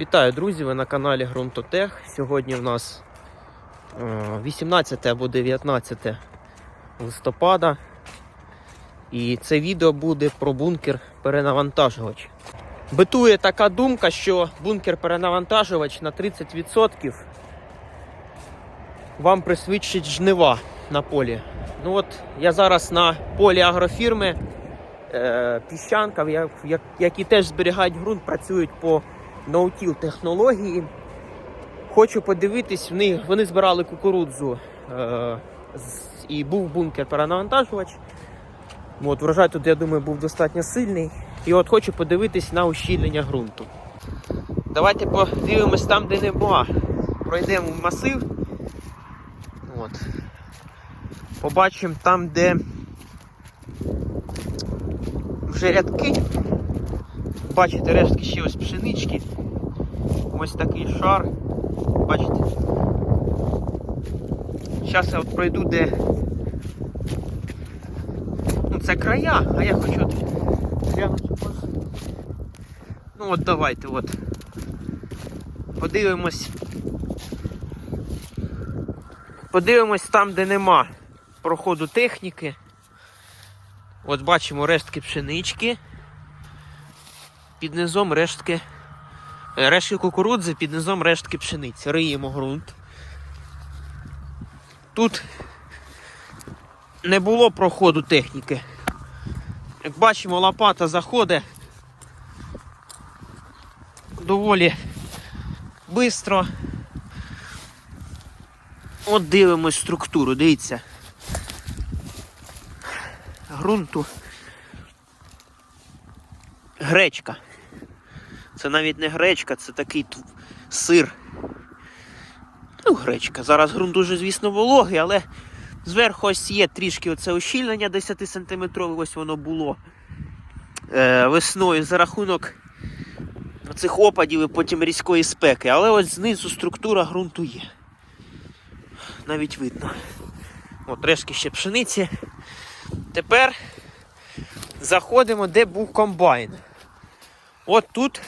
Вітаю, друзі! Ви на каналі Грунтотех. Сьогодні в нас е, 18 або 19 листопада. І це відео буде про бункер перенавантажувач. Битує така думка, що бункер перенавантажувач на 30% вам присвідчить жнива на полі. Ну от я зараз на полі агрофірми е, піщанка, які теж зберігають ґрунт, працюють по ноутіл технології. Хочу подивитись в них. Вони збирали кукурудзу е, і був бункер перенавантажувач. От, врожай тут, я думаю, був достатньо сильний. І от хочу подивитись на ущільнення ґрунту. Давайте подивимось там, де нема. Пройдемо в масив. От. Побачимо там, де вже рядки. Бачите, рештки ще ось пшенички. Ось такий шар. Бачите. Зараз я от пройду, де. Ну, це края, а я хочу глянути. Ну от давайте от. Подивимось. Подивимось там, де нема проходу техніки. От бачимо рештки пшенички. Під низом рештки. е, Рештки кукурудзи, під низом рештки пшениці. Риємо ґрунт. Тут не було проходу техніки. Як бачимо, лопата заходить доволі швидко. От дивимось структуру, дивіться. Грунту. Гречка. Це навіть не гречка, це такий сир. Ну, гречка. Зараз ґрунт дуже, звісно, вологий, але зверху ось є трішки оце ущільнення 10 см, ось воно було е, весною за рахунок цих опадів і потім різкої спеки. Але ось знизу структура ґрунту є. Навіть видно. От решки ще пшениці. Тепер заходимо, де був комбайн. От тут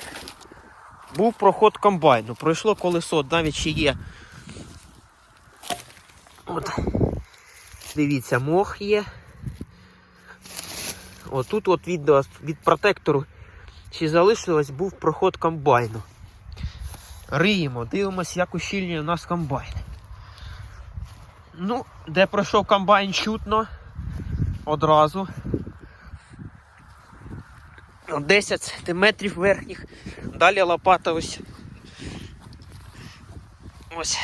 був проход комбайну. Пройшло колесо, навіть ще є. От. Дивіться, мох є. Отут от від, від протектору ще залишилось був проход комбайну. Риємо, дивимося, як ущільнює у нас комбайн. Ну, де пройшов комбайн чутно одразу. От 10 сантиметрів верхніх. Далі лопата ось. Ось.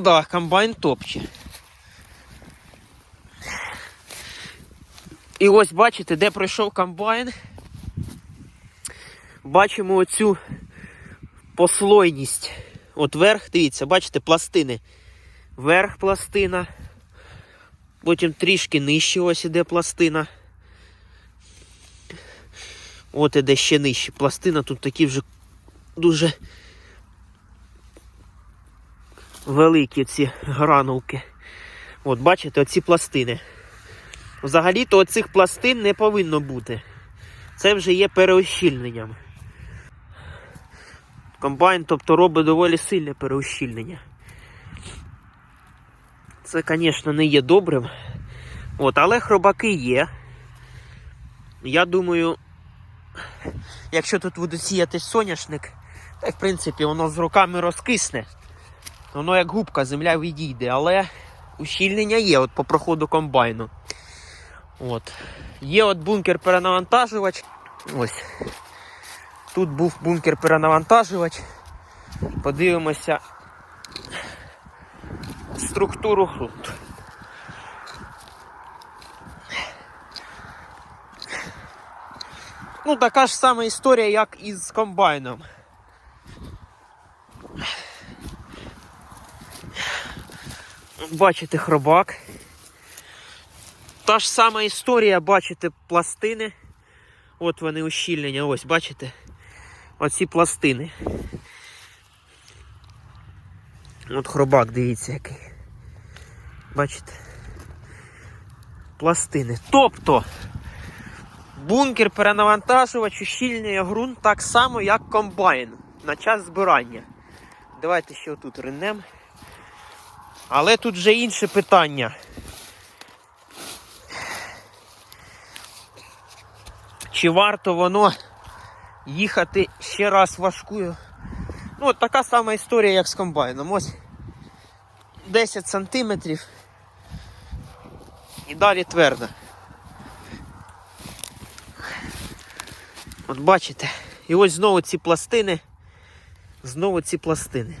Да, комбайн топче. І ось бачите, де пройшов комбайн. Бачимо оцю послойність. От верх, дивіться, бачите, пластини. Верх пластина. Потім трішки нижче ось іде пластина. От іде ще нижче. Пластина тут такі вже дуже великі ці гранулки. От, бачите, оці пластини. Взагалі-то оцих пластин не повинно бути. Це вже є переощільненням. Комбайн, тобто, робить доволі сильне переощільнення. Це, звісно, не є добрим. От, але хробаки є. Я думаю, якщо тут буде сіяти соняшник, так, в принципі, воно з руками розкисне. Воно як губка, земля відійде, але ущільнення є от по проходу комбайну. От. Є от бункер перенавантажувач. Ось. Тут був бункер перенавантажувач. Подивимося структуру ґрунту. Ну, така ж сама історія, як і з комбайном. Бачите хробак. Та ж сама історія, бачите, пластини. От вони ущільнення, ось, бачите? Оці пластини. От хробак, дивіться який. Бачите? Пластини. Тобто бункер перенавантажувач ущільнює ґрунт так само, як комбайн. на час збирання. Давайте ще отут ринем. Але тут вже інше питання. Чи варто воно їхати ще раз важкою? Ну, от така сама історія, як з комбайном. Ось 10 сантиметрів і далі твердо. От бачите, і ось знову ці пластини, знову ці пластини.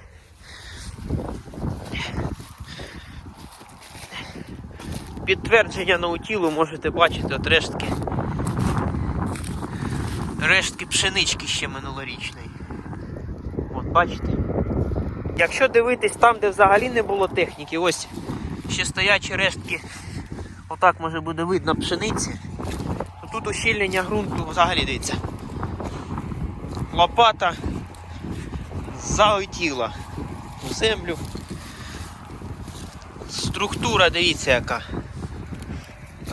Підтвердження наутілу можете бачити от рештки. Рештки пшенички ще минулорічної. От бачите? Якщо дивитись там, де взагалі не було техніки, ось ще стоячі рештки, отак може буде видно пшениці, то тут ущільнення ґрунту взагалі дивіться. Лопата залетіла в землю. Структура, дивіться яка.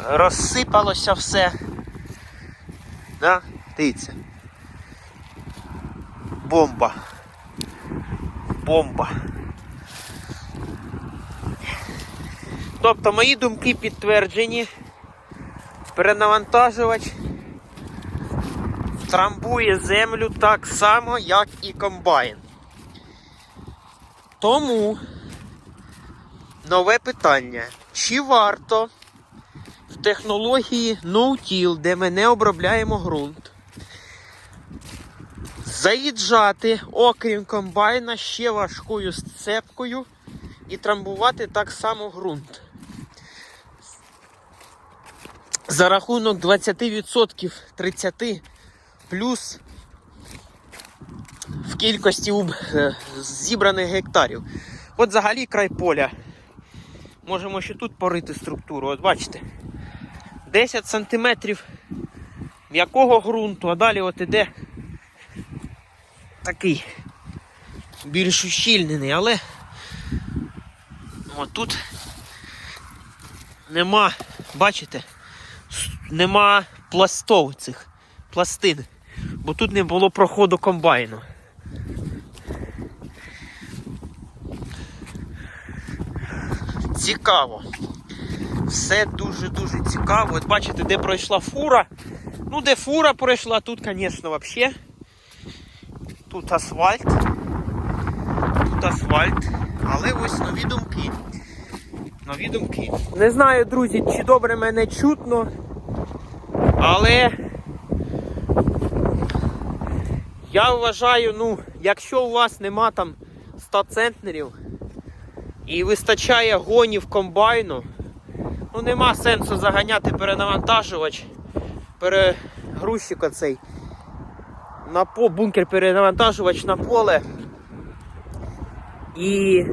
Розсипалося все. Да? Дивіться. Бомба. Бомба. Тобто мої думки підтверджені. Перенавантажувач трамбує землю так само, як і комбайн. Тому нове питання. Чи варто в технології No-Till, де ми не обробляємо ґрунт, заїжджати, окрім комбайна, ще важкою сцепкою і трамбувати так само ґрунт? За рахунок 20% 30% плюс в кількості е, зібраних гектарів. От взагалі край поля. Можемо ще тут порити структуру. От бачите. 10 сантиметрів м'якого ґрунту, а далі от іде такий більш ущільнений, але от тут нема, бачите, нема пластов цих пластин, бо тут не було проходу комбайну. Цікаво. Все дуже-дуже цікаво. От бачите, де пройшла фура. Ну, де фура пройшла, тут, звісно, взагалі. Тут асфальт. Тут асфальт. Але ось нові думки. Нові думки. Не знаю, друзі, чи добре мене чутно. Але я вважаю, ну, якщо у вас нема там 100 центнерів і вистачає гонів комбайну, ну нема сенсу заганяти перенавантажувач, перегрузчик оцей на по бункер перенавантажувач на поле і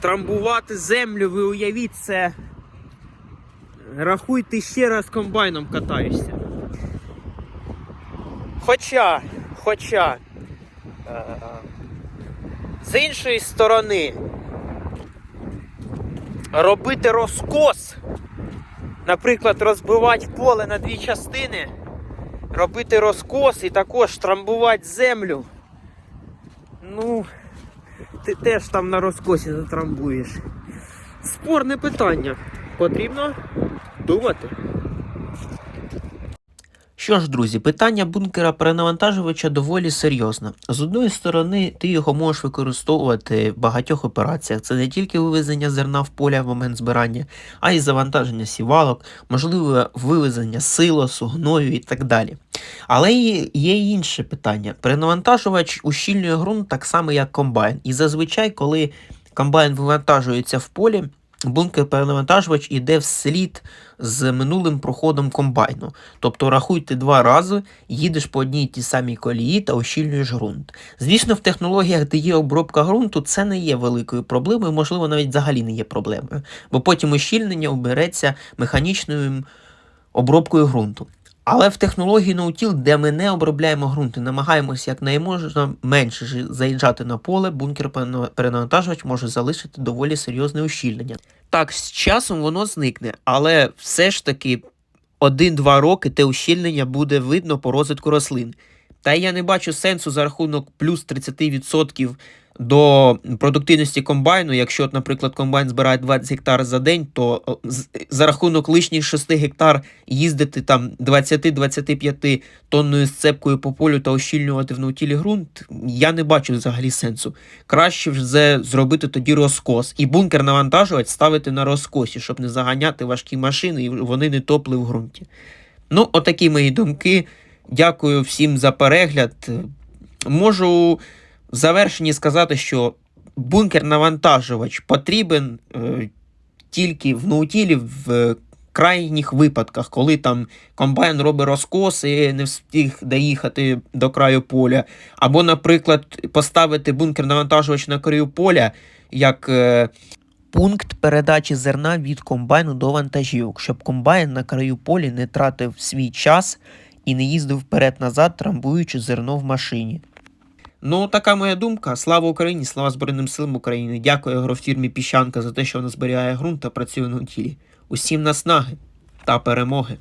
трамбувати землю, ви уявіть це. Рахуйте ще раз комбайном катаєшся. Хоча, хоча, е, з іншої сторони, робити розкос, наприклад, розбивати поле на дві частини, робити розкос і також трамбувати землю. Ну, ти теж там на розкосі затрамбуєш. Спорне питання. Потрібно думати. Що ж, друзі, питання бункера перенавантажувача доволі серйозне. З одної сторони, ти його можеш використовувати в багатьох операціях. Це не тільки вивезення зерна в поля в момент збирання, а й завантаження сівалок, можливе вивезення силосу, гною і так далі. Але є інше питання. Перенавантажувач ущільнює ґрунт так само, як комбайн. І зазвичай, коли комбайн вивантажується в полі, бункер перенавантажувач іде вслід з минулим проходом комбайну. Тобто рахуйте два рази, їдеш по одній тій самій колії та ощільнюєш ґрунт. Звісно, в технологіях, де є обробка ґрунту, це не є великою проблемою, можливо, навіть взагалі не є проблемою, бо потім ущільнення обереться механічною обробкою ґрунту. Але в технології ноутіл, де ми не обробляємо ґрунт і намагаємося якнайможна менше ж- заїжджати на поле, бункер перенавантажувач може залишити доволі серйозне ущільнення. Так, з часом воно зникне, але все ж таки 1-2 роки те ущільнення буде видно по розвитку рослин. Та я не бачу сенсу за рахунок плюс 30% до продуктивності комбайну. Якщо, от, наприклад, комбайн збирає 20 гектар за день, то за рахунок лишніх 6 гектар їздити там 20-25 тонною сцепкою по полю та ощільнювати в наутілі ґрунт, я не бачу взагалі сенсу. Краще вже зробити тоді розкос. І бункер навантажувач ставити на розкосі, щоб не заганяти важкі машини і вони не топли в ґрунті. Ну, отакі мої думки. Дякую всім за перегляд. Можу в завершенні сказати, що бункер навантажувач потрібен е, тільки в наутілі в крайніх випадках, коли там комбайн робить розкос і не встиг доїхати до краю поля. Або, наприклад, поставити бункер навантажувач на краю поля як е, пункт передачі зерна від комбайну до вантажівок, щоб комбайн на краю полі не тратив свій час і не їздив вперед-назад, трамбуючи зерно в машині. Ну, така моя думка. Слава Україні, слава Збройним силам України. Дякую агрофірмі Піщанка за те, що вона зберігає ґрунт та працює на тілі. Усім наснаги та перемоги.